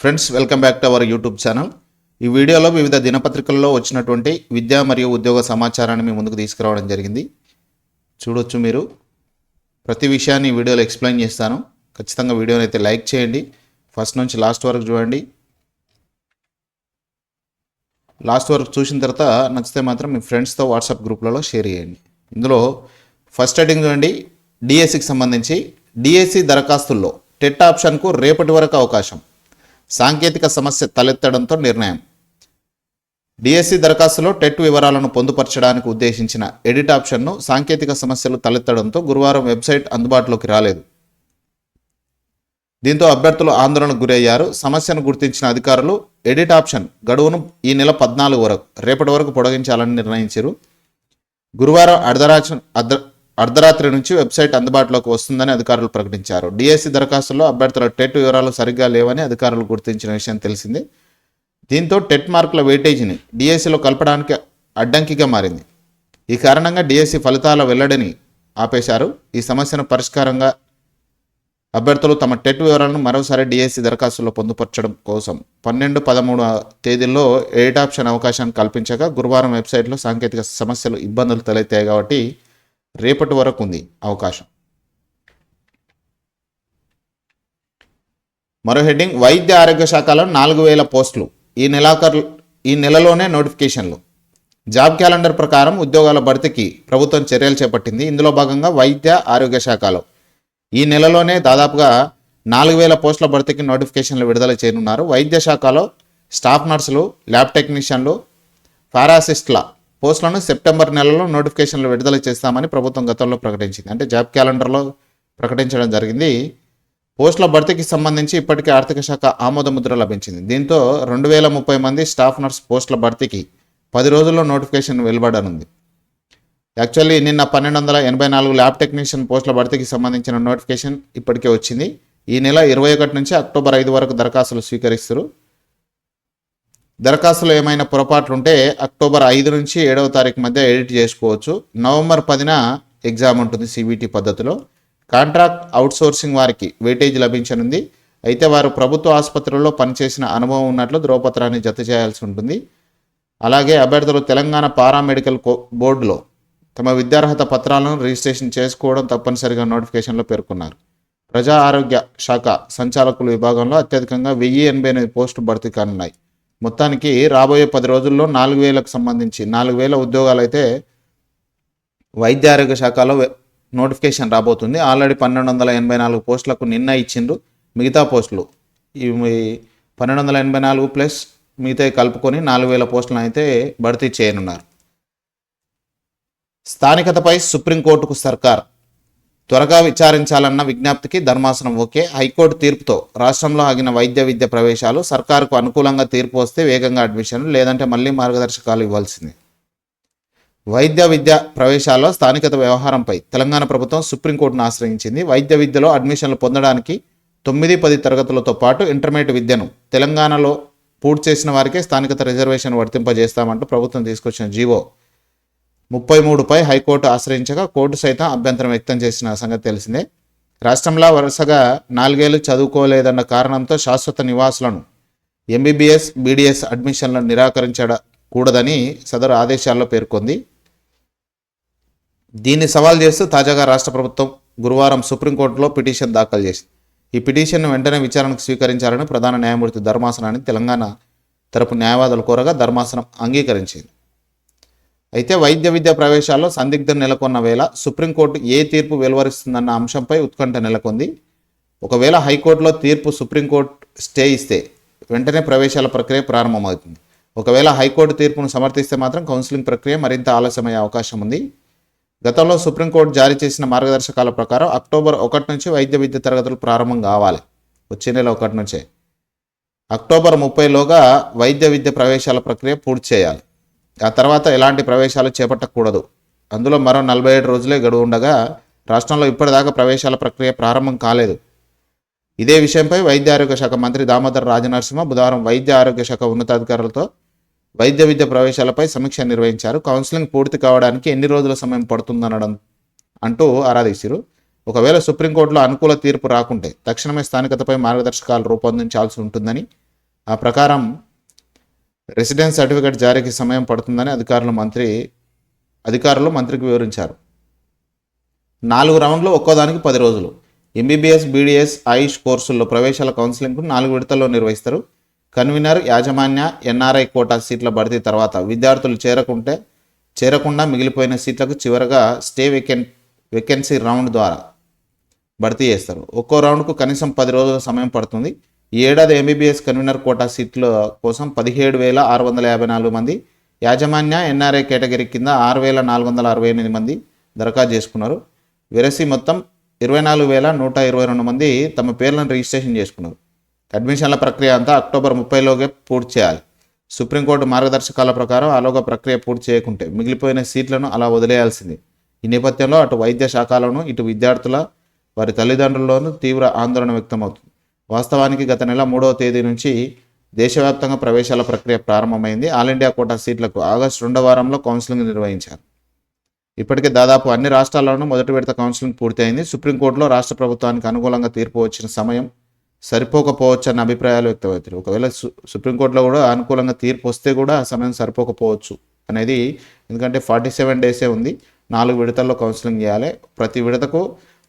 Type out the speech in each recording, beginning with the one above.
Friends welcome back to our YouTube channel ఈ వీడియోలో వివిధ దినపత్రికల్లో వచ్చినటువంటి విద్యా మరియు ఉద్యోగ సమాచారాన్ని మీ ముందుకు తీసుకురావడం జరిగింది. చూడొచ్చు మీరు. ప్రతి విషయాన్ని ఈ వీడియోలో ఎక్స్ప్లెయిన్ చేస్తాను. ఖచ్చితంగా వీడియోని అయితే లైక్ చేయండి. ఫస్ట్ నుంచి లాస్ట్ వరకు చూడండి. లాస్ట్ వరకు చూసిన తర్వాత నచ్చితే మాత్రం మీ ఫ్రెండ్స్తో వాట్సాప్ గ్రూప్లలో షేర్ చేయండి. ఇందులో ఫస్ట్ హెడ్డింగ్ చూడండి. డిఎస్సికి సంబంధించి డిఎస్సి దరఖాస్తుల్లో టెట్ ఆప్షన్కు రేపటి వరకు అవకాశం. సాంకేతిక సమస్య తలెత్తడంతో నిర్ణయం. డిఎస్సి దరఖాస్తులో టెట్ వివరాలను పొందుపరచడానికి ఉద్దేశించిన ఎడిట్ ఆప్షన్ను సాంకేతిక సమస్యలు తలెత్తడంతో గురువారం వెబ్సైట్ అందుబాటులోకి రాలేదు. దీంతో అభ్యర్థులు ఆందోళనకు గురయ్యారు. సమస్యను గుర్తించిన అధికారులు ఎడిట్ ఆప్షన్ గడువును ఈ నెల పద్నాలుగు వరకు రేపటి వరకు పొడిగించాలని నిర్ణయించారు. గురువారం అర్ధరాత్రి అర్ధరాత్రి నుంచి వెబ్సైట్ అందుబాటులోకి వస్తుందని అధికారులు ప్రకటించారు. డిఎస్సి దరఖాస్తులో అభ్యర్థుల టెట్ వివరాలు సరిగ్గా లేవని అధికారులు గుర్తించిన విషయం తెలిసింది. దీంతో టెట్ మార్కుల వెయిటేజీని డిఎస్సిలో కలపడానికి అడ్డంకిగా మారింది. ఈ కారణంగా డిఎస్సి ఫలితాల వెల్లడిని ఆపేశారు. ఈ సమస్యను పరిష్కారంగా అభ్యర్థులు తమ టెట్ వివరాలను మరోసారి డిఎస్సి దరఖాస్తులో పొందుపరచడం కోసం పన్నెండు పదమూడు తేదీల్లో ఎయిట్ ఆప్షన్ అవకాశాన్ని కల్పించగా గురువారం వెబ్సైట్లో సాంకేతిక సమస్యలు ఇబ్బందులు తలెత్తాయి కాబట్టి రేపటి వరకు ఉంది అవకాశం. మరో హెడ్డింగ్ వైద్య ఆరోగ్య శాఖలో నాలుగు వేల పోస్టులు. ఈ నెలాఖరు ఈ నెలలోనే నోటిఫికేషన్లు. జాబ్ క్యాలెండర్ ప్రకారం ఉద్యోగాల భర్తీకి ప్రభుత్వం చర్యలు చేపట్టింది. ఇందులో భాగంగా వైద్య ఆరోగ్య శాఖలో. ఈ నెలలోనే దాదాపుగా నాలుగు వేల పోస్టుల భర్తీకి నోటిఫికేషన్లు విడుదల చేయనున్నారు. వైద్య శాఖలో స్టాఫ్ నర్సులు ల్యాబ్ టెక్నీషియన్లు పారాసిస్ట్ల పోస్టులను సెప్టెంబర్ నెలలో నోటిఫికేషన్లు విడుదల చేస్తామని ప్రభుత్వం గతంలో ప్రకటించింది. అంటే జాబ్ క్యాలెండర్లో ప్రకటించడం జరిగింది. పోస్టుల భర్తీకి సంబంధించి ఇప్పటికే ఆర్థిక శాఖ ఆమోద ముద్ర లభించింది. దీంతో రెండు వేల ముప్పై మంది స్టాఫ్ నర్స్ పోస్టుల భర్తీకి పది రోజుల్లో నోటిఫికేషన్ వెలువడనుంది. యాక్చువల్లీ నిన్న పన్నెండు వందల ఎనభై నాలుగు ల్యాబ్ టెక్నీషియన్ పోస్టుల భర్తీకి సంబంధించిన నోటిఫికేషన్ ఇప్పటికే వచ్చింది. ఈ నెల ఇరవై ఒకటి నుంచి అక్టోబర్ ఐదు వరకు దరఖాస్తులు స్వీకరిస్తారు. దరఖాస్తులో ఏమైనా పొరపాట్లు ఉంటే అక్టోబర్ ఐదు నుంచి ఏడవ తారీఖు మధ్య ఎడిట్ చేసుకోవచ్చు. నవంబర్ పదిన ఎగ్జామ్ ఉంటుంది సిబిటి పద్ధతిలో. కాంట్రాక్ట్ అవుట్సోర్సింగ్ వారికి వెయిటేజ్ లభించనుంది. అయితే వారు ప్రభుత్వ ఆసుపత్రుల్లో పనిచేసిన అనుభవం ఉన్నట్లు ధ్రువపత్రాన్ని జత చేయాల్సి ఉంటుంది. అలాగే అభ్యర్థులు తెలంగాణ పారామెడికల్ కో బోర్డులో తమ విద్యార్హత పత్రాలను రిజిస్ట్రేషన్ చేసుకోవడం తప్పనిసరిగా నోటిఫికేషన్లో పేర్కొన్నారు. ప్రజా ఆరోగ్య శాఖ సంచాలకుల విభాగంలో అత్యధికంగా వెయ్యి ఎనభై ఎనిమిది పోస్టు భర్తీ కానున్నాయి. మొత్తానికి రాబోయే పది రోజుల్లో నాలుగు వేలకు సంబంధించి నాలుగు వేల ఉద్యోగాలు అయితే వైద్య ఆరోగ్య శాఖలో నోటిఫికేషన్ రాబోతుంది. ఆల్రెడీ పన్నెండు వందల ఎనభై నాలుగు పోస్టులకు నిన్న ఇచ్చిండ్రు. మిగతా పోస్టులు ఇవి పన్నెండు వందల ఎనభై నాలుగు ప్లస్ మిగతా కలుపుకొని నాలుగు వేల పోస్టులను అయితే భర్తీ చేయనున్నారు. స్థానికతపై సుప్రీంకోర్టుకు సర్కార్ త్వరగా విచారించాలన్న విజ్ఞప్తికి ధర్మాసనం ఓకే. హైకోర్టు తీర్పుతో రాష్ట్రంలో ఆగిన వైద్య విద్య ప్రవేశాలు సర్కారుకు అనుకూలంగా తీర్పు వస్తే వేగంగా అడ్మిషన్ లేదంటే మళ్ళీ మార్గదర్శకాలు ఇవ్వాల్సింది. వైద్య విద్య ప్రవేశాల్లో స్థానికత వ్యవహారంపై తెలంగాణ ప్రభుత్వం సుప్రీంకోర్టును ఆశ్రయించింది. వైద్య విద్యలో అడ్మిషన్లు పొందడానికి తొమ్మిది పది తరగతులతో పాటు ఇంటర్మీడియట్ విద్యను తెలంగాణలో పూర్తి చేసిన వారికే స్థానికత రిజర్వేషన్ వర్తింపజేస్తామంటూ ప్రభుత్వం తీసుకొచ్చిన జీవో ముప్పై మూడుపై హైకోర్టు ఆశ్రయించగా కోర్టు సైతం అభ్యంతరం వ్యక్తం చేసిన సంగతి తెలిసిందే. రాష్ట్రంలో వరుసగా నాలుగేళ్ళు చదువుకోలేదన్న కారణంతో శాశ్వత నివాసులను ఎంబీబీఎస్ బీడీఎస్ అడ్మిషన్లను నిరాకరించకూడదని సదరు ఆదేశాల్లో పేర్కొంది. దీన్ని సవాల్ చేస్తూ తాజాగా రాష్ట్ర ప్రభుత్వం గురువారం సుప్రీంకోర్టులో పిటిషన్ దాఖలు చేసింది. ఈ పిటిషన్ను వెంటనే విచారణకు స్వీకరించాలని ప్రధాన న్యాయమూర్తి ధర్మాసనాన్ని తెలంగాణ తరపు న్యాయవాదులు కోరగా ధర్మాసనం అంగీకరించింది. అయితే వైద్య విద్య ప్రవేశాల్లో సందిగ్ధం నెలకొన్న వేళ సుప్రీంకోర్టు ఏ తీర్పు వెలువరిస్తుందన్న అంశంపై ఉత్కంఠ నెలకొంది. ఒకవేళ హైకోర్టులో తీర్పు సుప్రీంకోర్టు స్టే ఇస్తే వెంటనే ప్రవేశాల ప్రక్రియ ప్రారంభమవుతుంది. ఒకవేళ హైకోర్టు తీర్పును సమర్థిస్తే మాత్రం కౌన్సిలింగ్ ప్రక్రియ మరింత ఆలస్యమయ్యే అవకాశం ఉంది. గతంలో సుప్రీంకోర్టు జారీ చేసిన మార్గదర్శకాల ప్రకారం అక్టోబర్ ఒకటి నుంచి వైద్య విద్య తరగతులు ప్రారంభం కావాలి. వచ్చే నెల ఒకటి నుంచే. అక్టోబర్ ముప్పైలోగా వైద్య విద్య ప్రవేశాల ప్రక్రియ పూర్తి చేయాలి. ఆ తర్వాత ఎలాంటి ప్రవేశాలు చేపట్టకూడదు. అందులో మరో నలభై ఏడు రోజులే గడువు ఉండగా రాష్ట్రంలో ఇప్పటిదాకా ప్రవేశాల ప్రక్రియ ప్రారంభం కాలేదు. ఇదే విషయంపై వైద్య ఆరోగ్య శాఖ మంత్రి దామోదర్ రాజనరసింహ బుధవారం వైద్య ఆరోగ్య శాఖ ఉన్నతాధికారులతో వైద్య విద్య ప్రవేశాలపై సమీక్ష నిర్వహించారు. కౌన్సిలింగ్ పూర్తి కావడానికి ఎన్ని రోజుల సమయం పడుతుందనడం అంటూ ఆరాధించారు. ఒకవేళ సుప్రీంకోర్టులో అనుకూల తీర్పు రాకుంటే తక్షణమే స్థానికతపై మార్గదర్శకాలు రూపొందించాల్సి ఉంటుందని ఆ ప్రకారం రెసిడెన్స్ సర్టిఫికేట్ జారీకి సమయం పడుతుందని అధికారులు మంత్రి అధికారులు మంత్రికి వివరించారు. నాలుగు రౌండ్లు ఒక్కోదానికి పది రోజులు. ఎంబీబీఎస్ బీడీఎస్ ఆయుష్ కోర్సుల్లో ప్రవేశాల కౌన్సిలింగ్ను నాలుగు విడతల్లో నిర్వహిస్తారు. కన్వీనర్ యాజమాన్య ఎన్ఆర్ఐ కోటా సీట్ల భర్తీ తర్వాత విద్యార్థులు చేరకుంటే చేరకుండా మిగిలిపోయిన సీట్లకు చివరగా స్టే వేకెన్ వేకెన్సీ రౌండ్ ద్వారా భర్తీ చేస్తారు. ఒక్కో రౌండ్కు కనీసం పది రోజుల సమయం పడుతుంది. ఈ ఏడాది ఎంబీబీఎస్ కన్వీనర్ కోటా సీట్ల కోసం పదిహేడు వేల ఆరు వందల యాభై నాలుగు మంది యాజమాన్య ఎన్ఆర్ఐ కేటగిరీ కింద ఆరు వేల నాలుగు వందల అరవై ఎనిమిది మంది దరఖాస్తు చేసుకున్నారు. విరసి మొత్తం ఇరవై నాలుగు వేల నూట ఇరవై రెండు మంది తమ పేర్లను రిజిస్ట్రేషన్ చేసుకున్నారు. అడ్మిషన్ల ప్రక్రియ అంతా అక్టోబర్ ముప్పైలోగే పూర్తి చేయాలి. సుప్రీంకోర్టు మార్గదర్శకాల ప్రకారం ఆలోగా ప్రక్రియ పూర్తి చేయకుంటే మిగిలిపోయిన సీట్లను అలా వదిలేయాల్సింది. ఈ నేపథ్యంలో అటు వైద్య శాఖలోనూ ఇటు విద్యార్థుల వారి తల్లిదండ్రుల్లోనూ తీవ్ర ఆందోళన వ్యక్తమవుతుంది. వాస్తవానికి గత నెల మూడవ తేదీ నుంచి దేశవ్యాప్తంగా ప్రవేశాల ప్రక్రియ ప్రారంభమైంది. ఆల్ ఇండియా కోటా సీట్లకు ఆగస్టు రెండవ వారంలో కౌన్సిలింగ్ నిర్వహించారు. ఇప్పటికే దాదాపు అన్ని రాష్ట్రాల్లోనూ మొదటి విడత కౌన్సిలింగ్ పూర్తయింది. సుప్రీంకోర్టులో రాష్ట్ర ప్రభుత్వానికి అనుకూలంగా తీర్పు వచ్చిన సమయం సరిపోకపోవచ్చు అన్న అభిప్రాయాలు వ్యక్తమవుతాయి ఒకవేళ సు సుప్రీంకోర్టులో కూడా అనుకూలంగా తీర్పు వస్తే కూడా ఆ సమయం సరిపోకపోవచ్చు అనేది ఎందుకంటే ఫార్టీ సెవెన్ డేసే ఉంది. నాలుగు విడతల్లో కౌన్సిలింగ్ చేయాలి. ప్రతి విడతకు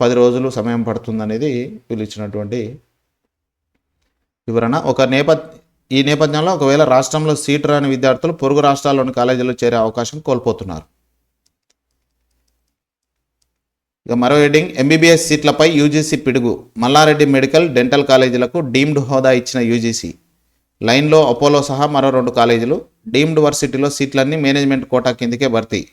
పది రోజులు సమయం పడుతుంది అనేది వీళ్ళు ఇచ్చినటువంటి వివరణ. ఒక నేపథ్య ఈ నేపథ్యంలో ఒకవేళ రాష్ట్రంలో సీటు రాని విద్యార్థులు పొరుగు రాష్ట్రాల్లోని కాలేజీల్లో చేరే అవకాశం కోల్పోతున్నారు. ఇక మరో హెడ్డింగ్. ఎంబీబీఎస్ సీట్లపై యూజీసీ పిడుగు. మల్లారెడ్డి మెడికల్ డెంటల్ కాలేజీలకు డీమ్డ్ హోదా ఇచ్చిన యూజీసీ. లైన్లో అపోలో సహా మరో రెండు కాలేజీలు. డీమ్డ్ వర్సిటీలో సీట్లన్నీ మేనేజ్మెంట్ కోటా కిందకే భర్తీ.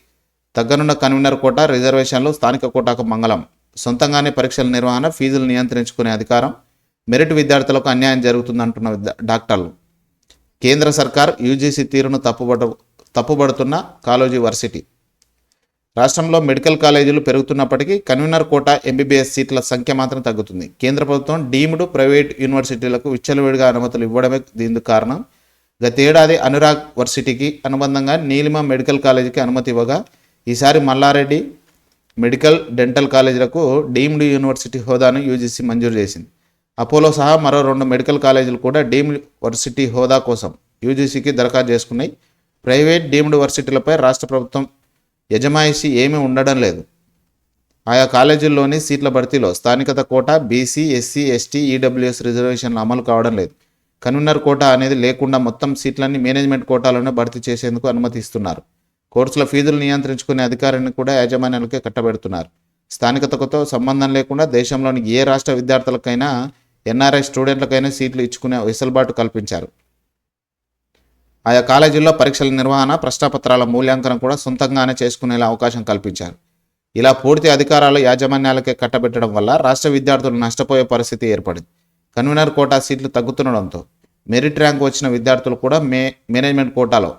తగ్గనున్న కన్వీనర్ కోటా రిజర్వేషన్లు స్థానిక కోటాకు మంగళం. సొంతంగానే పరీక్షల నిర్వహణ ఫీజులు నియంత్రించుకునే అధికారం. మెరిట్ విద్యార్థులకు అన్యాయం జరుగుతుందంటున్న విద్యా- డాక్టర్లు. కేంద్ర సర్కార్ యూజీసీ తీరును తప్పుబడ తప్పుబడుతున్న కాలేజీ వర్సిటీ. రాష్ట్రంలో మెడికల్ కాలేజీలు పెరుగుతున్నప్పటికీ కన్వీనర్ కోట ఎంబీబీఎస్ సీట్ల సంఖ్య మాత్రం తగ్గుతుంది. కేంద్ర ప్రభుత్వం డీమ్డ్ ప్రైవేట్ యూనివర్సిటీలకు విచ్చలవిడిగా అనుమతులు ఇవ్వడమే దీనికి కారణం. గతేడాది అనురాగ్ వర్సిటీకి అనుబంధంగా నీలిమ మెడికల్ కాలేజీకి అనుమతి ఇవ్వగా ఈసారి మల్లారెడ్డి మెడికల్ డెంటల్ కాలేజీలకు డీమ్డ్ యూనివర్సిటీ హోదాను యూజీసీ మంజూరు చేసింది. అపోలో సహా మరో రెండు మెడికల్ కాలేజీలు కూడా డీమ్డ్ వర్సిటీ హోదా కోసం యూజీసీకి దరఖాస్తు చేసుకున్నాయి. ప్రైవేట్ డీమ్డ్ వర్సిటీలపై రాష్ట్ర ప్రభుత్వం యజమాయిషి ఏమీ ఉండడం లేదు. ఆయా కాలేజీల్లోని సీట్ల భర్తీలో స్థానికత quota BC SC ST EWS రిజర్వేషన్లు అమలు కావడం లేదు. కన్వీనర్ కోటా అనేది లేకుండా మొత్తం సీట్లన్నీ మేనేజ్మెంట్ కోటాలోనే భర్తీ చేసేందుకు అనుమతిస్తున్నారు. కోర్సుల ఫీజులు నియంత్రించుకునే అధికారాన్ని కూడా యాజమాన్యాలకే కట్టబెడుతున్నారు. స్థానికతతో సంబంధం లేకుండా దేశంలోని ఏ రాష్ట్ర విద్యార్థులకైనా ఎన్ఆర్ఐ స్టూడెంట్లకైనా సీట్లు ఇచ్చుకునే వెసులుబాటు కల్పించారు. ఆయా కాలేజీల్లో పరీక్షల నిర్వహణ ప్రశ్నపత్రాల మూల్యాంకనం కూడా సొంతంగానే చేసుకునేలా అవకాశం కల్పించారు. ఇలా పూర్తి అధికారాలు యాజమాన్యాలకే కట్టబెట్టడం వల్ల రాష్ట్ర విద్యార్థులు నష్టపోయే పరిస్థితి ఏర్పడింది. కన్వీనర్ కోటా సీట్లు తగ్గుతుండడంతో మెరిట్ ర్యాంక్ వచ్చిన విద్యార్థులు కూడా మే మేనేజ్మెంట్ కోటాలో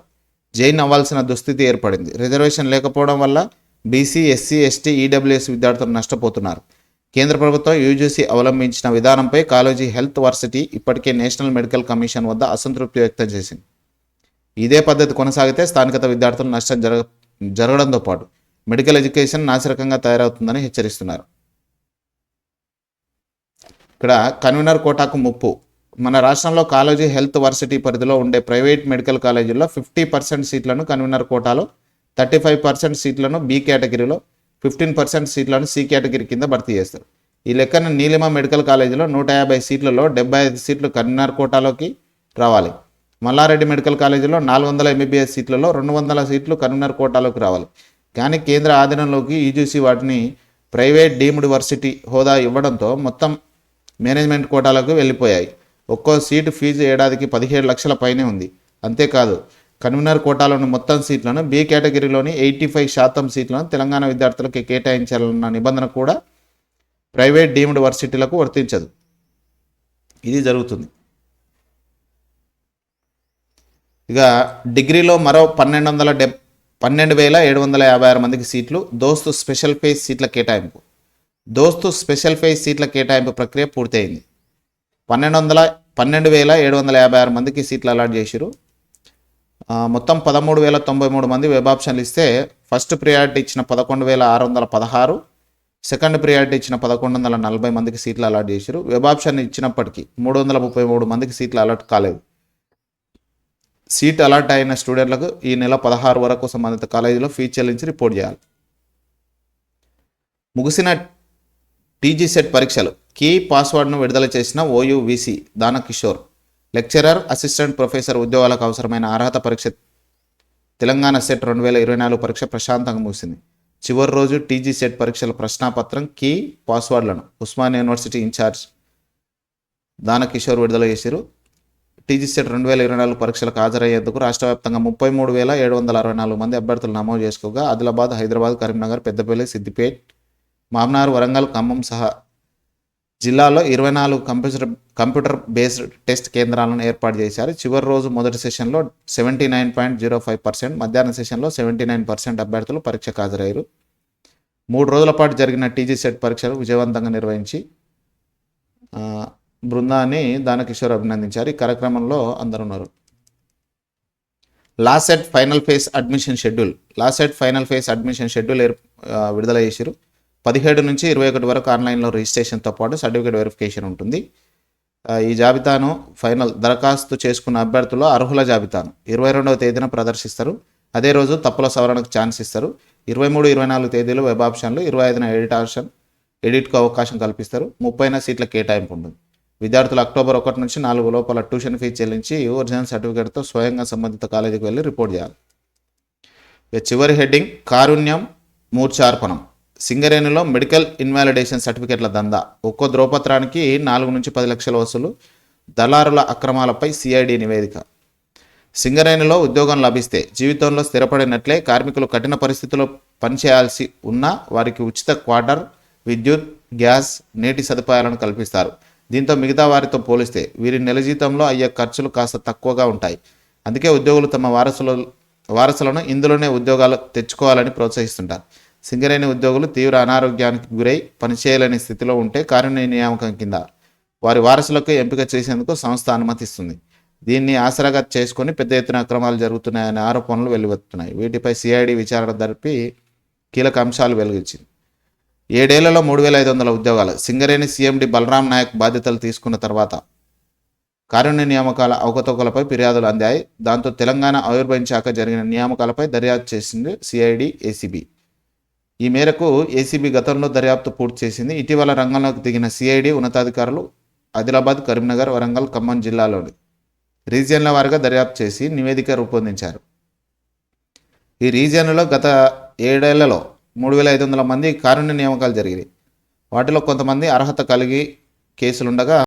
జైన్ అవ్వాల్సిన దుస్థితి ఏర్పడింది. రిజర్వేషన్ లేకపోవడం వల్ల బీసీ ఎస్సీ ఎస్టీ ఈడబ్ల్యూఎస్ విద్యార్థులు నష్టపోతున్నారు. కేంద్ర ప్రభుత్వం యూజీసీ అవలంబించిన విధానంపై కాలేజీ హెల్త్ వర్సిటీ ఇప్పటికే నేషనల్ మెడికల్ కమిషన్ వద్ద అసంతృప్తి వ్యక్తం చేసింది. ఇదే పద్ధతి కొనసాగితే స్థానికత విద్యార్థులు నష్టం జరగ జరగడంతో పాటు మెడికల్ ఎడ్యుకేషన్ నాసిరకంగా తయారవుతుందని హెచ్చరిస్తున్నారు. ఇక్కడ కన్వీనర్ కోటాకు ముప్పు. మన రాష్ట్రంలో కాలేజీ హెల్త్ వర్సిటీ పరిధిలో ఉండే ప్రైవేట్ మెడికల్ కాలేజీల్లో ఫిఫ్టీ పర్సెంట్ సీట్లను కన్వీనర్ కోటాలో థర్టీ ఫైవ్ పర్సెంట్ సీట్లను బి కేటగిరీలో ఫిఫ్టీన్ పర్సెంట్ సీట్లను సి కేటగిరీ కింద భర్తీ చేస్తారు. ఈ లెక్కన నీలిమ మెడికల్ కాలేజీలో నూట యాభై సీట్లలో డెబ్బై ఐదు సీట్లు కన్వీనర్ కోటాలోకి రావాలి. మల్లారెడ్డి మెడికల్ కాలేజీలో నాలుగు వందల ఎంబీబీఎస్ సీట్లలో రెండు వందల సీట్లు కన్వీనర్ కోటాలోకి రావాలి. కానీ కేంద్ర ఆధీనంలోకి ఈజీసీ వాటిని ప్రైవేట్ డీమ్డ్ వర్సిటీ హోదా ఇవ్వడంతో మొత్తం మేనేజ్మెంట్ కోటాలకు వెళ్ళిపోయాయి. ఒక్కో సీటు ఫీజు ఏడాదికి పదిహేడు లక్షల పైనే ఉంది. అంతేకాదు కన్వీనర్ కోటాలోని మొత్తం సీట్లను బి కేటగిరీలోని ఎయిటీ ఫైవ్ శాతం సీట్లను తెలంగాణ విద్యార్థులకు కేటాయించాలన్న నిబంధన కూడా ప్రైవేట్ డీమ్డ్ వర్సిటీలకు వర్తించదు. ఇది జరుగుతుంది. ఇక డిగ్రీలో మరో పన్నెండు వందల డెబ్ పన్నెండు వేల ఏడు వందల యాభై ఆరు మందికి సీట్లు దోస్తు స్పెషల్ ఫేజ్ సీట్ల కేటాయింపు. దోస్తు స్పెషల్ ఫేజ్ సీట్ల కేటాయింపు ప్రక్రియ పూర్తయింది. పన్నెండు వందల పన్నెండు వేల ఏడు వందల యాభై ఆరు మందికి సీట్లు అలాట్ చేసిరు మొత్తం పదమూడు వేల తొంభై మూడు మంది వెబ్ ఆప్షన్లు ఇస్తే ఫస్ట్ ప్రియారిటీ ఇచ్చిన పదకొండు వేల ఆరు వందల పదహారు సెకండ్ ప్రియారిటీ ఇచ్చిన పదకొండు వందల నలభై మందికి సీట్లు అలాట్ చేశారు. వెబ్ ఆప్షన్ ఇచ్చినప్పటికీ మూడు వందల ముప్పై మూడు మందికి సీట్లు అలాట్ కాలేదు. సీట్ అలాట్ అయిన స్టూడెంట్లకు ఈ నెల పదహారు వరకు సంబంధిత కాలేజీలో ఫీ చెల్లించి రిపోర్ట్ చేయాలి. ముగిసిన టీజీ సెట్ పరీక్షలు కీ పాస్వర్డ్ను విడుదల చేసిన OU VC Danakishore lecturer assistant professor ఉద్యోగాలకు అవసరమైన అర్హత పరీక్ష తెలంగాణ సెట్ రెండు వేల ఇరవై నాలుగు పరీక్ష ప్రశాంతంగా ముగిసింది. చివరి రోజు టీజీ సెట్ పరీక్షల ప్రశ్నాపత్రం key పాస్వర్డ్లను Osman university in charge Danakishore విడుదల చేశారు టీజీ సెట్ రెండు వేల ఇరవై నాలుగు పరీక్షలకు హాజరయ్యేందుకు రాష్ట్ర వ్యాప్తంగా ముప్పై మూడు వేల ఏడు వందల అరవై నాలుగు మంది అభ్యర్థులు నమోదు చేసుకోగా ఆదిలాబాద్ హైదరాబాద్ కరీంనగర్ పెద్దపల్లి సిద్దిపేట్ మామనార్ వరంగల్ ఖమ్మం సహా జిల్లాలో ఇరవై నాలుగు కంప్యూటర్ కంప్యూటర్ బేస్డ్ టెస్ట్ కేంద్రాలను ఏర్పాటు చేశారు. చివరి రోజు మొదటి సెషన్లో seventy nine point zero five percent మధ్యాహ్న సెషన్లో సెవెంటీ నైన్ పర్సెంట్ అభ్యర్థులు పరీక్షకు హాజరయ్యారు. మూడు రోజుల పాటు జరిగిన టీజీ సెట్ పరీక్షలు విజయవంతంగా నిర్వహించి బృందాన్ని దానకిషోర్ అభినందించారు. ఈ కార్యక్రమంలో అందరు ఉన్నారు. Set final phase admission schedule last set final phase admission schedule ఏర్ విడుదల చేశారు పదిహేడు నుంచి ఇరవై ఒకటి వరకు ఆన్లైన్లో రిజిస్ట్రేషన్తో పాటు సర్టిఫికేట్ వెరిఫికేషన్ ఉంటుంది. ఈ జాబితాను ఫైనల్ దరఖాస్తు చేసుకున్న అభ్యర్థులు అర్హుల జాబితాను ఇరవై రెండవ తేదీన ప్రదర్శిస్తారు. అదే రోజు తప్పుల సవరణకు ఛాన్స్ ఇస్తారు. ఇరవై మూడు ఇరవై నాలుగు తేదీలు వెబ్ ఆప్షన్లు ఇరవై ఐదున ఎడిట్ ఆప్షన్ ఎడిట్కు అవకాశం కల్పిస్తారు. ముప్పైన సీట్ల కేటాయింపు ఉంటుంది. విద్యార్థులు అక్టోబర్ ఒకటి నుంచి నాలుగు లోపల ట్యూషన్ ఫీజు చెల్లించి ఒరిజినల్ సర్టిఫికేట్తో స్వయంగా సంబంధిత కాలేజీకి వెళ్ళి రిపోర్ట్ చేయాలి. చివరి హెడ్డింగ్ కారుణ్యం మూర్ఛార్పణం. సింగరేణిలో మెడికల్ ఇన్వాలిడేషన్ సర్టిఫికేట్ల దందా. ఒక్కో ద్రోపత్రానికి నాలుగు నుంచి పది లక్షల వసూలు. దళారుల అక్రమాలపై సిఐడి నివేదిక. సింగరేణిలో ఉద్యోగం లభిస్తే జీవితంలో స్థిరపడినట్లే కార్మికులు కఠిన పరిస్థితుల్లో పనిచేయాల్సి ఉన్నా వారికి ఉచిత క్వార్టర్ విద్యుత్ గ్యాస్ నీటి సదుపాయాలను కల్పిస్తారు. దీంతో మిగతా వారితో పోలిస్తే వీరి నెల జీతంలో అయ్యే ఖర్చులు కాస్త తక్కువగా ఉంటాయి. అందుకే ఉద్యోగులు తమ వారసుల వారసులను ఇందులోనే ఉద్యోగాలు తెచ్చుకోవాలని ప్రోత్సహిస్తుంటారు. సింగరేణి ఉద్యోగులు తీవ్ర అనారోగ్యానికి గురై పనిచేయలేని స్థితిలో ఉంటే కారుణ్య నియామకం కింద వారి వారసులకు ఎంపిక చేసేందుకు సంస్థ అనుమతిస్తుంది. దీన్ని ఆసరాగా చేసుకొని పెద్ద ఎత్తున అక్రమాలు జరుగుతున్నాయనే ఆరోపణలు వెలువెత్తున్నాయి వీటిపై సిఐడి విచారణ జరిపి కీలక అంశాలు వెలుగుచ్చింది ఏడేళ్ళలో మూడు వేల ఐదు వందల ఉద్యోగాలు. సింగరేణి సీఎండి బలరాం నాయక్ బాధ్యతలు తీసుకున్న తర్వాత కారుణ్య నియామకాల అవకతవకలపై ఫిర్యాదులు అందాయి. దాంతో తెలంగాణ ఆయుర్వేద శాఖ జరిగిన నియామకాలపై దర్యాప్తు చేసింది సిఐడి ఏసీబీ. ఈ మేరకు ఏసీబీ గతంలో దర్యాప్తు పూర్తి చేసింది. ఇటీవల రంగంలోకి దిగిన సిఐడి ఉన్నతాధికారులు ఆదిలాబాద్ కరీంనగర్ వరంగల్ ఖమ్మం జిల్లాలోని రీజియన్ల వారిగా దర్యాప్తు చేసి నివేదిక రూపొందించారు. ఈ రీజియన్లో గత ఏడేళ్ళలో మూడు వేల ఐదు వందల మంది కారుణ్య నియామకాలు జరిగాయి వాటిలో కొంతమంది అర్హత కలిగి కేసులుండగా